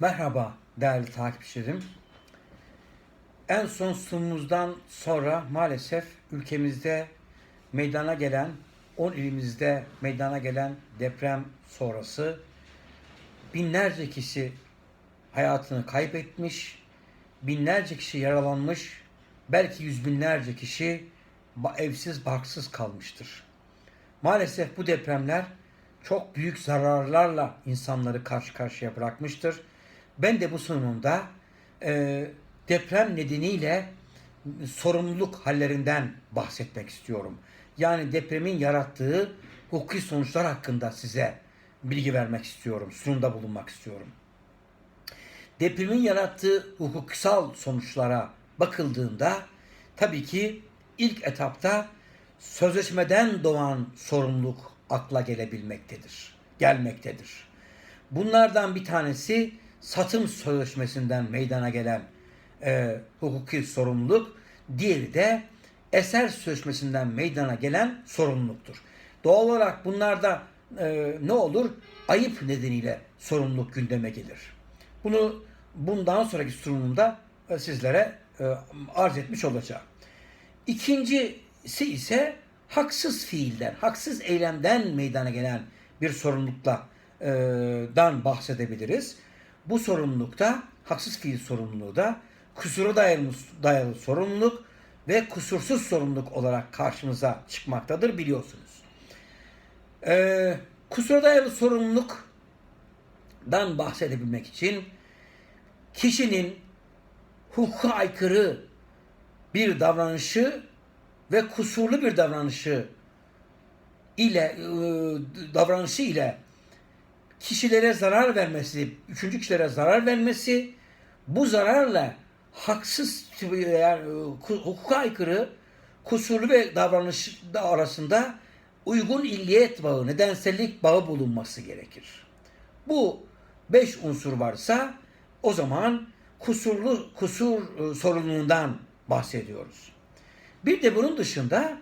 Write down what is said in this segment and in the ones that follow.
Merhaba değerli takipçilerim. En son sunumumuzdan sonra maalesef ülkemizde meydana gelen, 10 ilimizde meydana gelen deprem sonrası binlerce kişi hayatını kaybetmiş, binlerce kişi yaralanmış, belki yüz binlerce kişi evsiz barksız kalmıştır. Maalesef bu depremler çok büyük zararlarla insanları karşı karşıya bırakmıştır. Ben de bu sunumumda e, deprem nedeniyle sorumluluk hallerinden bahsetmek istiyorum. Yani depremin yarattığı hukuki sonuçlar hakkında size bilgi vermek istiyorum, sunumda bulunmak istiyorum. Depremin yarattığı hukuksal sonuçlara bakıldığında tabii ki ilk etapta sözleşmeden doğan sorumluluk akla gelebilmektedir, gelmektedir. Bunlardan bir tanesi satım sözleşmesinden meydana gelen e, hukuki sorumluluk, diğeri de eser sözleşmesinden meydana gelen sorumluluktur. Doğal olarak bunlarda e, ne olur? Ayıp nedeniyle sorumluluk gündeme gelir. Bunu bundan sonraki sunumumda e, sizlere e, arz etmiş olacağım. İkincisi ise haksız fiilden, haksız eylemden meydana gelen bir sorumlulukla e, dan bahsedebiliriz. Bu sorumlulukta haksız fiil sorumluluğu da kusura dayalı, dayalı sorumluluk ve kusursuz sorumluluk olarak karşımıza çıkmaktadır biliyorsunuz. E, kusura dayalı sorumluluktan bahsedebilmek için kişinin hukuka aykırı bir davranışı ve kusurlu bir davranışı ile e, davranışı ile kişilere zarar vermesi, üçüncü kişilere zarar vermesi, bu zararla haksız yani e, hukuka aykırı kusurlu ve davranış arasında uygun illiyet bağı, nedensellik bağı bulunması gerekir. Bu beş unsur varsa o zaman kusurlu kusur e, sorumluluğundan bahsediyoruz. Bir de bunun dışında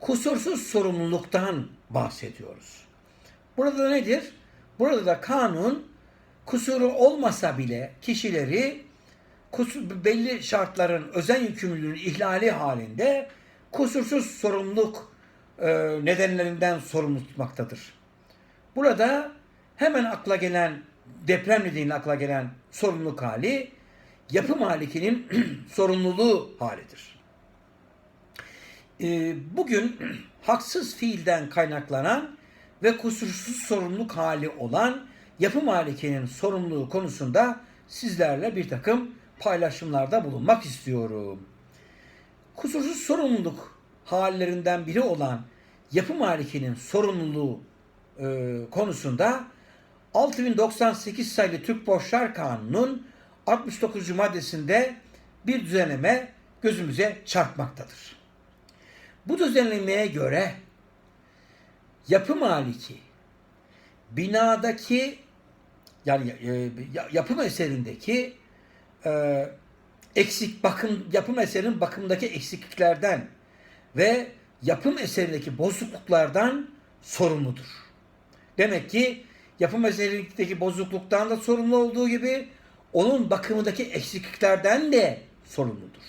kusursuz sorumluluktan bahsediyoruz. Burada nedir? Burada da kanun kusuru olmasa bile kişileri kusur, belli şartların özen yükümlülüğünün ihlali halinde kusursuz sorumluluk e, nedenlerinden sorumlu tutmaktadır. Burada hemen akla gelen deprem nedeniyle akla gelen sorumluluk hali yapı malikinin sorumluluğu halidir. Ee, bugün haksız fiilden kaynaklanan ve kusursuz sorumluluk hali olan yapı malikinin sorumluluğu konusunda sizlerle bir takım paylaşımlarda bulunmak istiyorum. Kusursuz sorumluluk hallerinden biri olan yapı malikinin sorumluluğu e, konusunda 6098 sayılı Türk Borçlar Kanunu'nun 69. maddesinde bir düzenleme gözümüze çarpmaktadır. Bu düzenlemeye göre yapı maliki binadaki yani e, yapım eserindeki e, eksik bakım yapım eserinin bakımdaki eksikliklerden ve yapım eserindeki bozukluklardan sorumludur. Demek ki yapım eserindeki bozukluktan da sorumlu olduğu gibi onun bakımındaki eksikliklerden de sorumludur.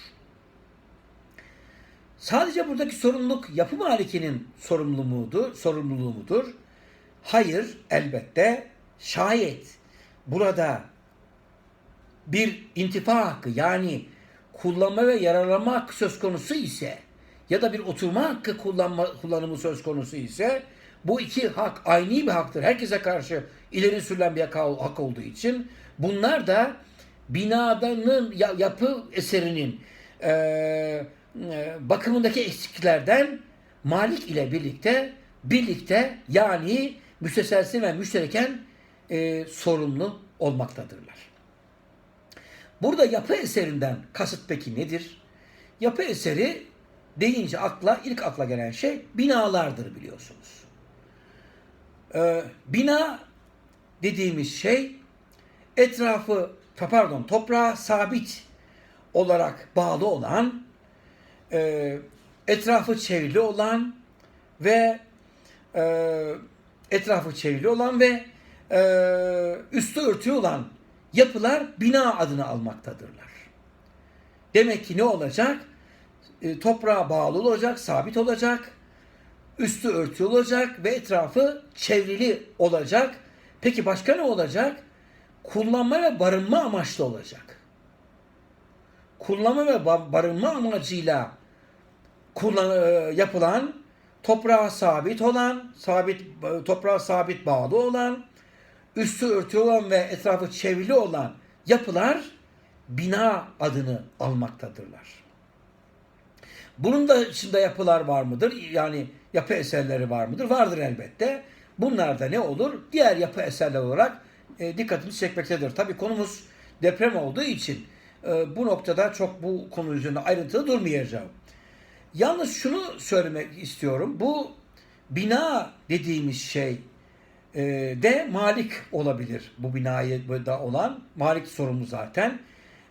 Sadece buradaki sorumluluk yapı malikinin sorumluluğudur, sorumluluğu mudur? Hayır, elbette şayet burada bir intifa hakkı yani kullanma ve yararlanma hakkı söz konusu ise ya da bir oturma hakkı kullanma, kullanımı söz konusu ise bu iki hak aynı bir haktır. Herkese karşı ileri sürülen bir hak, olduğu için bunlar da binadanın yapı eserinin e, e, bakımındaki eksikliklerden malik ile birlikte birlikte yani müsteselsin ve müştereken e, sorumlu olmaktadırlar. Burada yapı eserinden kasıt peki nedir? Yapı eseri deyince akla ilk akla gelen şey binalardır biliyorsunuz. Ee, bina dediğimiz şey etrafı pardon toprağa sabit olarak bağlı olan e, etrafı çevrili olan ve e, etrafı çevrili olan ve e, üstü örtülü olan yapılar bina adını almaktadırlar. Demek ki ne olacak? E, toprağa bağlı olacak, sabit olacak, üstü örtülü olacak ve etrafı çevrili olacak. Peki başka ne olacak? Kullanma ve barınma amaçlı olacak. Kullanma ve ba- barınma amacıyla kullan, e, yapılan, toprağa sabit olan, sabit e, toprağa sabit bağlı olan, üstü örtülü olan ve etrafı çevrili olan yapılar bina adını almaktadırlar. Bunun da dışında yapılar var mıdır? Yani yapı eserleri var mıdır? Vardır elbette. Bunlar da ne olur? Diğer yapı eserler olarak e, dikkatimizi çekmektedir. Tabii konumuz deprem olduğu için e, bu noktada çok bu konu üzerinde ayrıntılı durmayacağım. Yalnız şunu söylemek istiyorum. Bu bina dediğimiz şey e, de malik olabilir. Bu binayı da olan malik sorumlu zaten.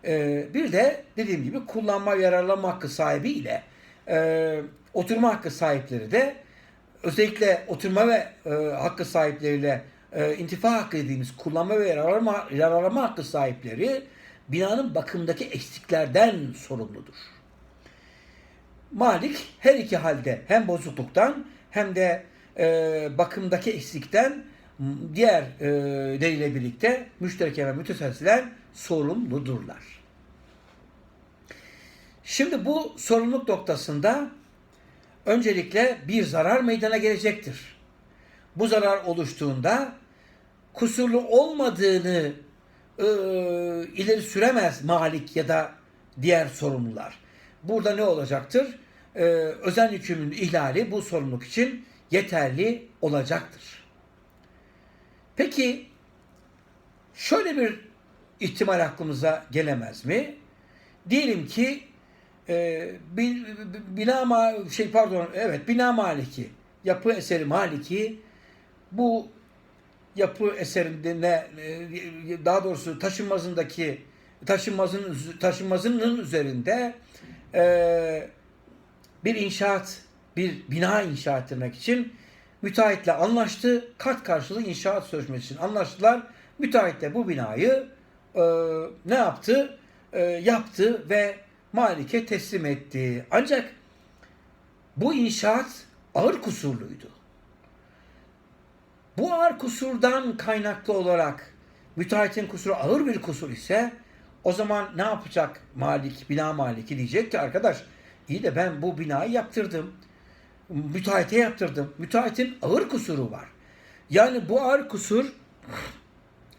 E, bir de dediğim gibi kullanma yararlanma hakkı sahibi ile e, oturma hakkı sahipleri de özellikle oturma ve e, hakkı sahipleriyle e, intifa hakkı dediğimiz kullanma ve yararlanma, yararlanma hakkı sahipleri binanın bakımdaki eksiklerden sorumludur. Malik her iki halde hem bozukluktan hem de e, bakımdaki eksikten diğer e, ile birlikte müştereke ve müteselsilen sorumludurlar. Şimdi bu sorumluluk noktasında öncelikle bir zarar meydana gelecektir. Bu zarar oluştuğunda kusurlu olmadığını e, ileri süremez malik ya da diğer sorumlular. Burada ne olacaktır? Ee, özel hükmün ihlali bu sorumluluk için yeterli olacaktır. Peki şöyle bir ihtimal aklımıza gelemez mi? Diyelim ki e, bin- bina ma şey pardon evet bina maliki yapı eseri maliki bu yapı eserinde ne daha doğrusu taşınmazındaki taşınmazın taşınmazının üzerinde e, bir inşaat bir bina inşa ettirmek için müteahhitle anlaştı. Kat karşılığı inşaat sözleşmesi için anlaştılar. Müteahhit de bu binayı e, ne yaptı? E, yaptı ve Malik'e teslim etti. Ancak bu inşaat ağır kusurluydu. Bu ağır kusurdan kaynaklı olarak müteahhitin kusuru ağır bir kusur ise o zaman ne yapacak Malik, bina maliki diyecek ki arkadaş iyi de ben bu binayı yaptırdım. Müteahhite yaptırdım. Müteahhitin ağır kusuru var. Yani bu ağır kusur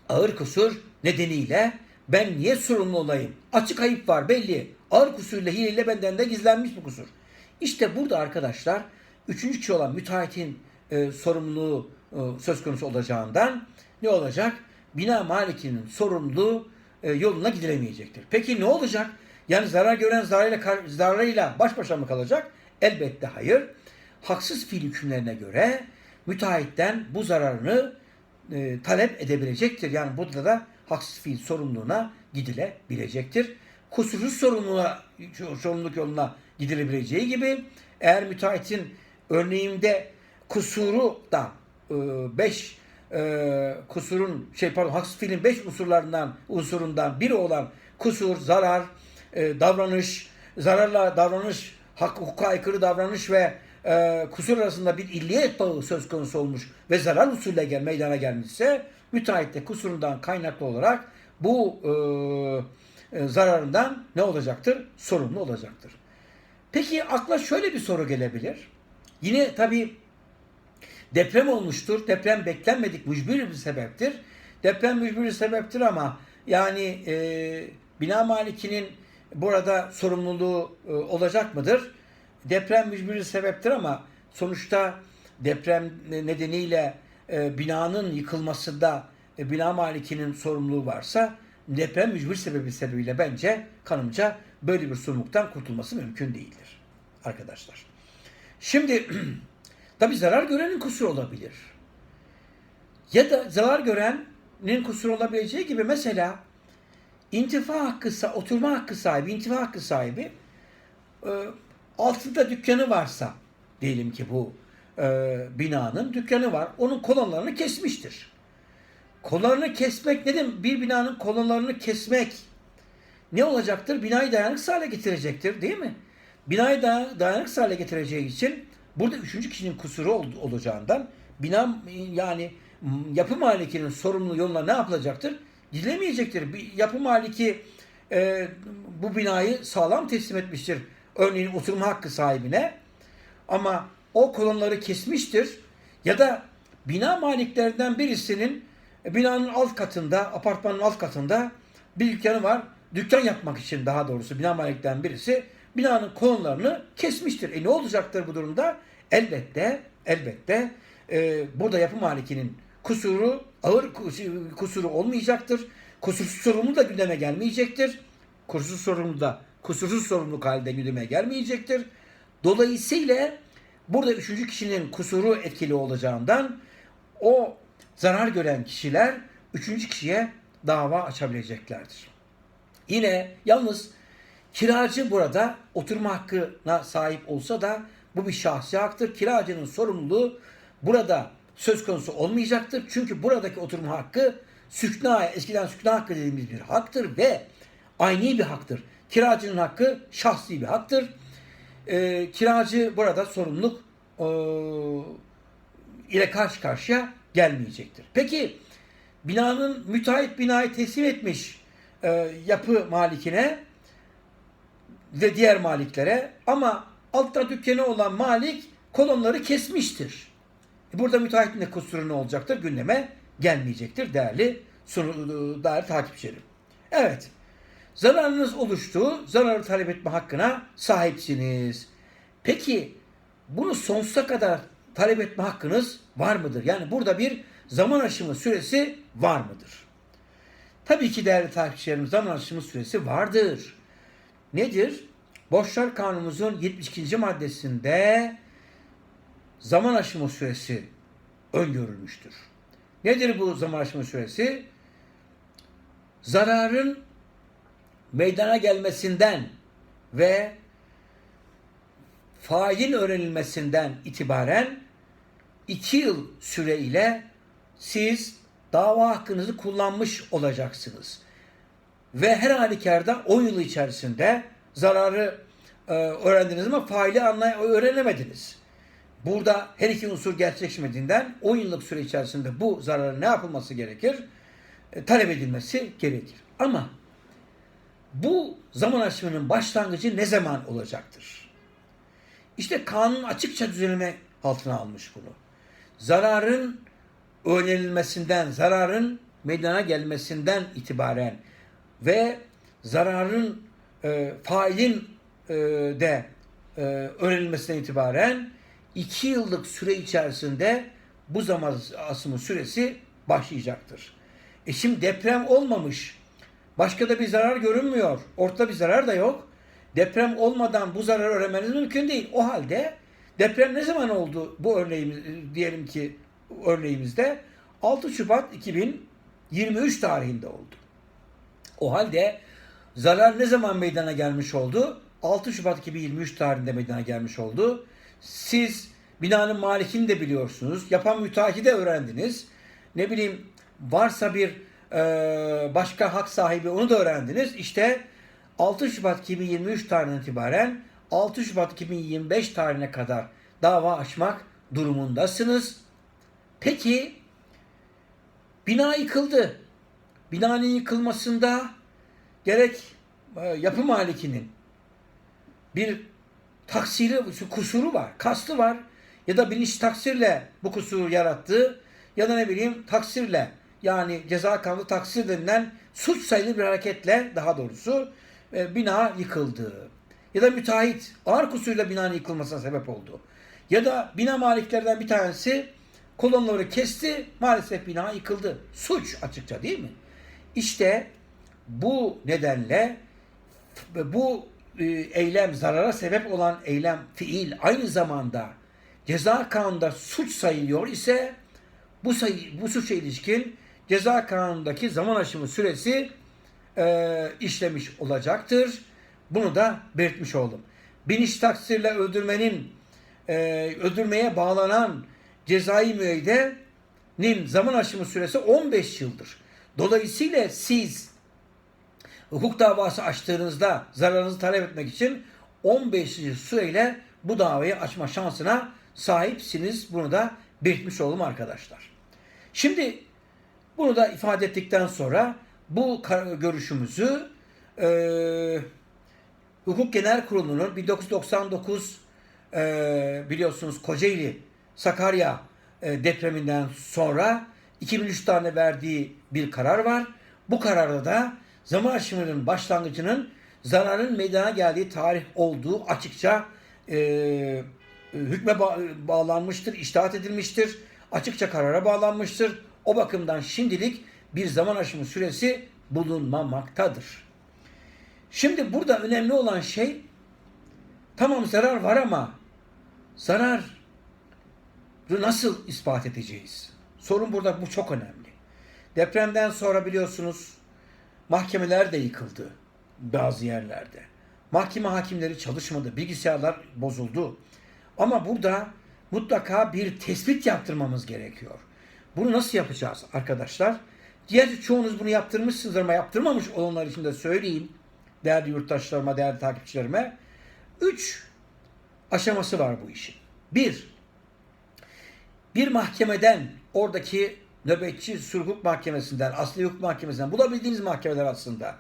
ağır kusur nedeniyle ben niye sorumlu olayım? Açık ayıp var belli. Ağır kusurla hileyle benden de gizlenmiş bu kusur. İşte burada arkadaşlar üçüncü kişi olan müteahhitin e, sorumluluğu e, söz konusu olacağından ne olacak? Bina malikinin sorumluluğu yoluna gidilemeyecektir. Peki ne olacak? Yani zarar gören zararıyla, zararıyla baş başa mı kalacak? Elbette hayır. Haksız fiil hükümlerine göre müteahhitten bu zararını e, talep edebilecektir. Yani burada da haksız fiil sorumluluğuna gidilebilecektir. Kusursuz sorumluluğa, sorumluluk yoluna gidilebileceği gibi eğer müteahhitin örneğimde kusuru da 5 kusurun şey pardon haksız fiilin 5 unsurlarından unsurundan biri olan kusur, zarar, e, davranış, zararla davranış, hak hukuka aykırı davranış ve e, kusur arasında bir illiyet bağı söz konusu olmuş ve zarar usulüyle gel, meydana gelmişse müteahhit de kusurundan kaynaklı olarak bu e, e, zararından ne olacaktır? Sorumlu olacaktır. Peki akla şöyle bir soru gelebilir. Yine tabii deprem olmuştur. Deprem beklenmedik mücbir bir sebeptir. Deprem mücbir bir sebeptir ama yani e, bina malikinin burada sorumluluğu e, olacak mıdır? Deprem mücbir bir sebeptir ama sonuçta deprem nedeniyle e, binanın yıkılmasında e, bina malikinin sorumluluğu varsa deprem mücbir sebebi sebebiyle bence kanımca böyle bir sorumluluktan kurtulması mümkün değildir arkadaşlar. Şimdi tabi zarar görenin kusuru olabilir. Ya da zarar görenin kusuru olabileceği gibi mesela intifa hakkı, oturma hakkı sahibi, intifa hakkı sahibi e, altında dükkanı varsa diyelim ki bu e, binanın dükkanı var. Onun kolonlarını kesmiştir. Kollarını kesmek nedir? Bir binanın kolonlarını kesmek ne olacaktır? Binayı dayanıksız hale getirecektir değil mi? Binayı da dayanıksız hale getireceği için burada üçüncü kişinin kusuru ol- olacağından bina yani yapı malikinin sorumlu yoluna ne yapılacaktır? Gidilemeyecektir. Bir yapı maliki e, bu binayı sağlam teslim etmiştir. Örneğin oturma hakkı sahibine ama o kolonları kesmiştir ya da bina maliklerinden birisinin e, binanın alt katında, apartmanın alt katında bir dükkanı var. Dükkan yapmak için daha doğrusu bina maliklerinden birisi binanın kolonlarını kesmiştir. E ne olacaktır bu durumda? Elbette, elbette e, burada yapı malikinin kusuru, ağır kus- kusuru olmayacaktır. Kusursuz sorumlu da gündeme gelmeyecektir. Kusursuz sorumlu da kusursuz sorumluluk halinde gündeme gelmeyecektir. Dolayısıyla burada üçüncü kişinin kusuru etkili olacağından o zarar gören kişiler üçüncü kişiye dava açabileceklerdir. Yine yalnız kiracı burada oturma hakkına sahip olsa da bu bir şahsi haktır. Kiracının sorumluluğu burada söz konusu olmayacaktır. Çünkü buradaki oturma hakkı sükna, eskiden sükna hakkı dediğimiz bir haktır ve aynı bir haktır. Kiracının hakkı şahsi bir haktır. Ee, kiracı burada sorumluluk ee, ile karşı karşıya gelmeyecektir. Peki binanın müteahhit binayı teslim etmiş e, yapı malikine ve diğer maliklere ama altta dükkanı olan malik kolonları kesmiştir. E, Burada müteahhitin de kusuru ne olacaktır? Gündeme gelmeyecektir değerli değerli takipçilerim. Evet. Zararınız oluştu. Zararı talep etme hakkına sahipsiniz. Peki bunu sonsuza kadar talep etme hakkınız var mıdır? Yani burada bir zaman aşımı süresi var mıdır? Tabii ki değerli takipçilerim zaman aşımı süresi vardır. Nedir? Borçlar Kanunumuzun 72. maddesinde zaman aşımı süresi öngörülmüştür. Nedir bu zaman aşımı süresi? Zararın meydana gelmesinden ve failin öğrenilmesinden itibaren iki yıl süre ile siz dava hakkınızı kullanmış olacaksınız. Ve her halükarda 10 yıl içerisinde zararı e, öğrendiniz ama faili anlay öğrenemediniz. Burada her iki unsur gerçekleşmediğinden 10 yıllık süre içerisinde bu zararın ne yapılması gerekir? E, talep edilmesi gerekir. Ama bu zaman aşımının başlangıcı ne zaman olacaktır? İşte kanun açıkça düzenleme altına almış bunu. Zararın öğrenilmesinden, zararın meydana gelmesinden itibaren ve zararın e, failin e, de e, öğrenilmesinden itibaren iki yıllık süre içerisinde bu zaman asımı süresi başlayacaktır. E şimdi deprem olmamış, başka da bir zarar görünmüyor, ortada bir zarar da yok. Deprem olmadan bu zararı öğrenmeniz mümkün değil. O halde deprem ne zaman oldu bu örneğimiz diyelim ki örneğimizde 6 Şubat 2023 tarihinde oldu. O halde zarar ne zaman meydana gelmiş oldu? 6 Şubat 2023 tarihinde meydana gelmiş oldu. Siz binanın malikini de biliyorsunuz. Yapan müteahhiti de öğrendiniz. Ne bileyim varsa bir e, başka hak sahibi onu da öğrendiniz. İşte 6 Şubat 2023 tarihinden itibaren 6 Şubat 2025 tarihine kadar dava açmak durumundasınız. Peki bina yıkıldı. Binanın yıkılmasında gerek e, yapı malikinin bir taksiri, kusuru var, kastı var ya da bilinç taksirle bu kusuru yarattı ya da ne bileyim taksirle yani ceza kanunu taksir denilen suç sayılı bir hareketle daha doğrusu e, bina yıkıldı. Ya da müteahhit ağır kusuruyla binanın yıkılmasına sebep oldu. Ya da bina maliklerden bir tanesi kolonları kesti maalesef bina yıkıldı. Suç açıkça değil mi? İşte bu nedenle bu e, eylem zarara sebep olan eylem fiil aynı zamanda ceza kanununda suç sayılıyor ise bu sayı, bu suça ilişkin ceza kanunundaki zaman aşımı süresi e, işlemiş olacaktır. Bunu da belirtmiş oldum. Biniş taksirle öldürmenin e, öldürmeye bağlanan cezai müeyyide nin zaman aşımı süresi 15 yıldır. Dolayısıyla siz hukuk davası açtığınızda zararınızı talep etmek için 15 yıl süreyle bu davayı açma şansına sahipsiniz. Bunu da belirtmiş olalım arkadaşlar. Şimdi bunu da ifade ettikten sonra bu görüşümüzü eee Hukuk Genel Kurulu'nun 1999 eee, biliyorsunuz Kocaeli Sakarya eee, depreminden sonra 2003 tane verdiği bir karar var. Bu kararda da zaman aşımının başlangıcının zararın meydana geldiği tarih olduğu açıkça eee, hükme ba- bağlanmıştır, iştahat edilmiştir. Açıkça karara bağlanmıştır. O bakımdan şimdilik bir zaman aşımı süresi bulunmamaktadır. Şimdi burada önemli olan şey tamam zarar var ama zararı nasıl ispat edeceğiz? Sorun burada bu çok önemli. Depremden sonra biliyorsunuz mahkemeler de yıkıldı bazı yerlerde. Mahkeme hakimleri çalışmadı, bilgisayarlar bozuldu. Ama burada mutlaka bir tespit yaptırmamız gerekiyor. Bunu nasıl yapacağız arkadaşlar? Diğer çoğunuz bunu yaptırmışsınız ama yaptırmamış olanlar için de söyleyeyim. Değerli yurttaşlarıma, değerli takipçilerime. Üç aşaması var bu işin. Bir, bir mahkemeden oradaki nöbetçi hukuk mahkemesinden, asli hukuk mahkemesinden bulabildiğiniz mahkemeler aslında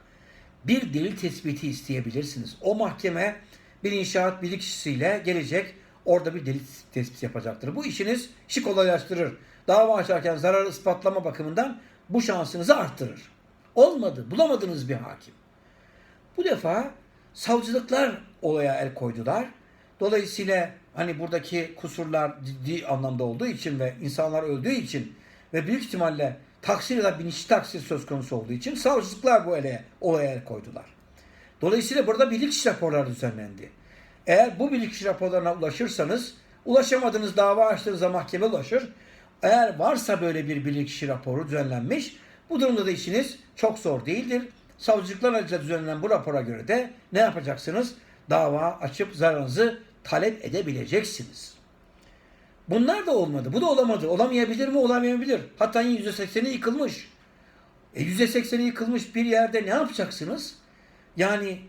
bir delil tespiti isteyebilirsiniz. O mahkeme bir inşaat bilirkişisiyle gelecek orada bir delil tespiti yapacaktır. Bu işiniz işi kolaylaştırır. Dava açarken zararı ispatlama bakımından bu şansınızı arttırır. Olmadı, bulamadınız bir hakim. Bu defa savcılıklar olaya el koydular. Dolayısıyla hani buradaki kusurlar ciddi anlamda olduğu için ve insanlar öldüğü için ve büyük ihtimalle taksir ya da bilinçli taksir söz konusu olduğu için savcılıklar bu ele, olaya el koydular. Dolayısıyla burada bilirkişi raporları düzenlendi. Eğer bu bilirkişi raporlarına ulaşırsanız ulaşamadığınız dava açtığınızda mahkeme ulaşır. Eğer varsa böyle bir bilirkişi raporu düzenlenmiş bu durumda da işiniz çok zor değildir. Savcılıklar aracılığıyla düzenlenen bu rapora göre de ne yapacaksınız? Dava açıp zararınızı talep edebileceksiniz. Bunlar da olmadı. Bu da olamadı. Olamayabilir mi? Olamayabilir. Hatta %80'i yıkılmış. E %80'i yıkılmış bir yerde ne yapacaksınız? Yani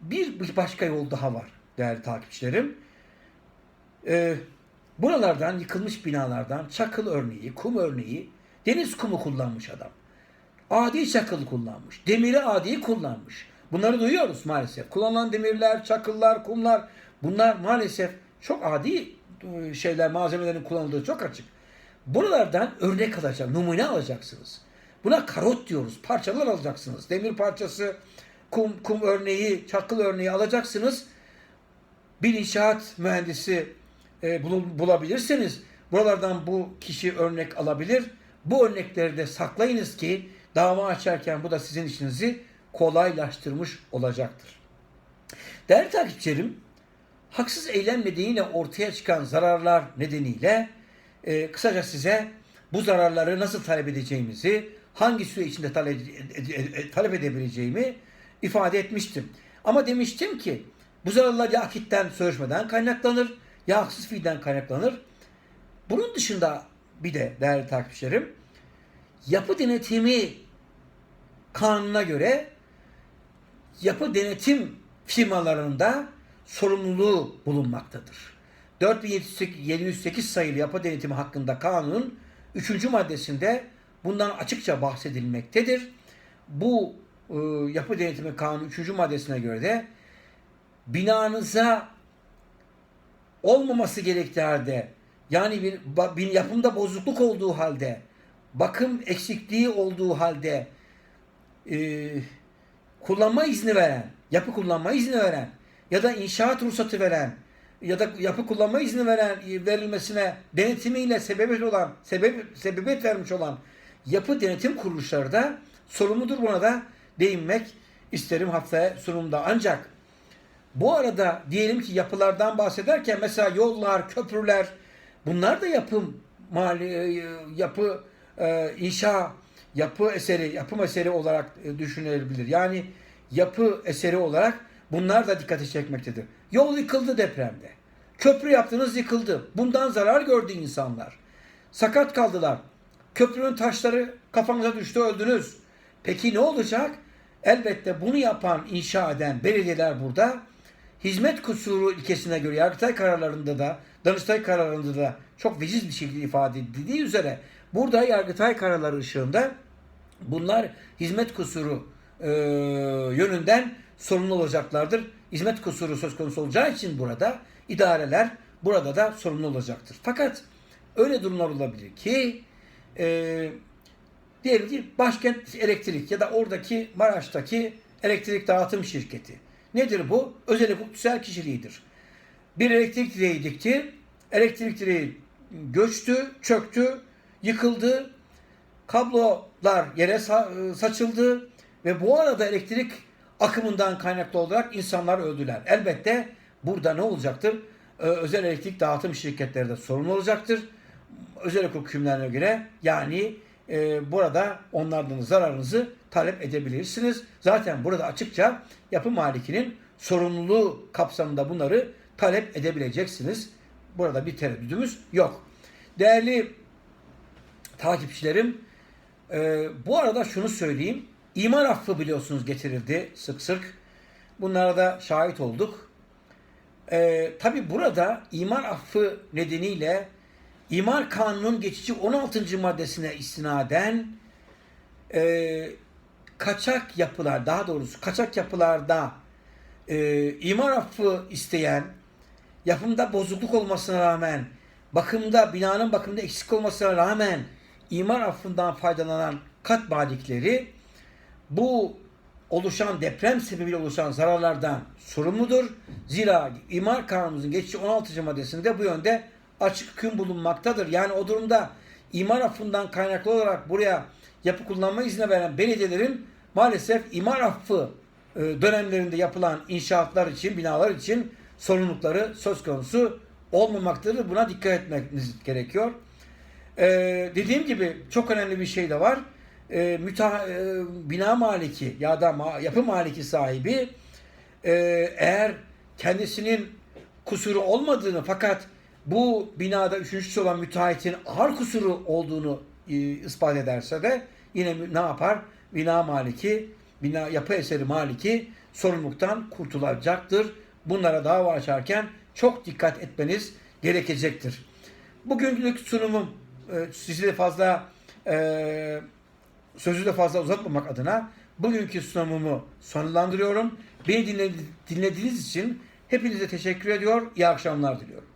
bir başka yol daha var değerli takipçilerim. Ee, buralardan yıkılmış binalardan çakıl örneği, kum örneği, deniz kumu kullanmış adam. Adi çakıl kullanmış. Demiri adi kullanmış. Bunları duyuyoruz maalesef. Kullanılan demirler, çakıllar, kumlar bunlar maalesef çok adi e, şeyler, malzemelerin kullanıldığı çok açık. Buralardan örnek alacak, numune alacaksınız. Buna karot diyoruz. Parçalar alacaksınız. Demir parçası, kum, kum örneği, çakıl örneği alacaksınız. Bir inşaat mühendisi e, bul- bulabilirseniz buralardan bu kişi örnek alabilir. Bu örnekleri de saklayınız ki dava açarken bu da sizin işinizi kolaylaştırmış olacaktır. Değerli takipçilerim, haksız eylem nedeniyle ortaya çıkan zararlar nedeniyle e, kısaca size bu zararları nasıl talep edeceğimizi, hangi süre içinde talep, talep edebileceğimi ifade etmiştim. Ama demiştim ki bu zararlar ya akitten sözleşmeden kaynaklanır ya haksız fiilden kaynaklanır. Bunun dışında bir de değerli takipçilerim yapı denetimi kanuna göre yapı denetim firmalarında sorumluluğu bulunmaktadır. 4708 sayılı yapı denetimi hakkında kanunun 3. maddesinde bundan açıkça bahsedilmektedir. Bu e, yapı denetimi kanunu 3. maddesine göre de binanıza olmaması gerektiği halde yani bir, bir yapımda bozukluk olduğu halde bakım eksikliği olduğu halde e, kullanma izni veren, yapı kullanma izni veren ya da inşaat ruhsatı veren ya da yapı kullanma izni veren verilmesine denetimiyle sebebiyet olan sebep sebebiyet vermiş olan yapı denetim kuruluşları da sorumludur buna da değinmek isterim haftaya sunumda. Ancak bu arada diyelim ki yapılardan bahsederken mesela yollar, köprüler bunlar da yapım mali e, yapı e, inşa yapı eseri, yapım eseri olarak e, düşünülebilir. Yani yapı eseri olarak bunlar da dikkati çekmektedir. Yol yıkıldı depremde. Köprü yaptınız yıkıldı. Bundan zarar gördü insanlar. Sakat kaldılar. Köprünün taşları kafanıza düştü öldünüz. Peki ne olacak? Elbette bunu yapan, inşa eden belediyeler burada hizmet kusuru ilkesine göre Yargıtay kararlarında da, Danıştay kararlarında da çok veciz bir şekilde ifade edildiği üzere burada Yargıtay kararları ışığında bunlar hizmet kusuru e, yönünden sorumlu olacaklardır. Hizmet kusuru söz konusu olacağı için burada idareler burada da sorumlu olacaktır. Fakat öyle durumlar olabilir ki e, diyelim ki Başkent Elektrik ya da oradaki Maraş'taki elektrik dağıtım şirketi. Nedir bu? Özel hukuksal kişiliğidir. Bir elektrik direği dikti. Elektrik direği göçtü, çöktü, yıkıldı. Kablolar yere sa- saçıldı ve bu arada elektrik akımından kaynaklı olarak insanlar öldüler. Elbette burada ne olacaktır? Ee, Özel elektrik dağıtım şirketleri de sorumlu olacaktır. Özel hukuk hükümlerine göre yani e, burada onlardan zararınızı talep edebilirsiniz. Zaten burada açıkça yapı malikinin sorumluluğu kapsamında bunları talep edebileceksiniz. Burada bir tereddüdümüz yok. Değerli takipçilerim, e, bu arada şunu söyleyeyim. İmar affı biliyorsunuz getirildi sık sık. Bunlara da şahit olduk. E, Tabi burada imar affı nedeniyle İmar Kanunu'nun geçici 16. maddesine istinaden e, kaçak yapılar, daha doğrusu kaçak yapılarda e, imar affı isteyen, yapımda bozukluk olmasına rağmen, bakımda, binanın bakımında eksik olmasına rağmen imar affından faydalanan kat malikleri bu oluşan deprem sebebiyle oluşan zararlardan sorumludur. Zira imar kanunumuzun geçici 16. maddesinde bu yönde açık hüküm bulunmaktadır. Yani o durumda imar affından kaynaklı olarak buraya yapı kullanma izni veren belediyelerin maalesef imar affı e, dönemlerinde yapılan inşaatlar için, binalar için sorumlulukları söz konusu olmamaktadır. Buna dikkat etmeniz gerekiyor. Ee, dediğim gibi çok önemli bir şey de var. Ee, müta, e, bina maliki ya da ma, yapı maliki sahibi e, eğer kendisinin kusuru olmadığını fakat bu binada üçüncüsü olan müteahhitin ağır kusuru olduğunu e, ispat ederse de yine ne yapar? Bina maliki, bina yapı eseri maliki sorumluluktan kurtulacaktır. Bunlara dava açarken çok dikkat etmeniz gerekecektir. Bugünlük sunumum e, sizi fazla e, sözü de fazla uzatmamak adına bugünkü sunumumu sonlandırıyorum. Beni dinledi- dinlediğiniz için hepinize teşekkür ediyor. İyi akşamlar diliyorum.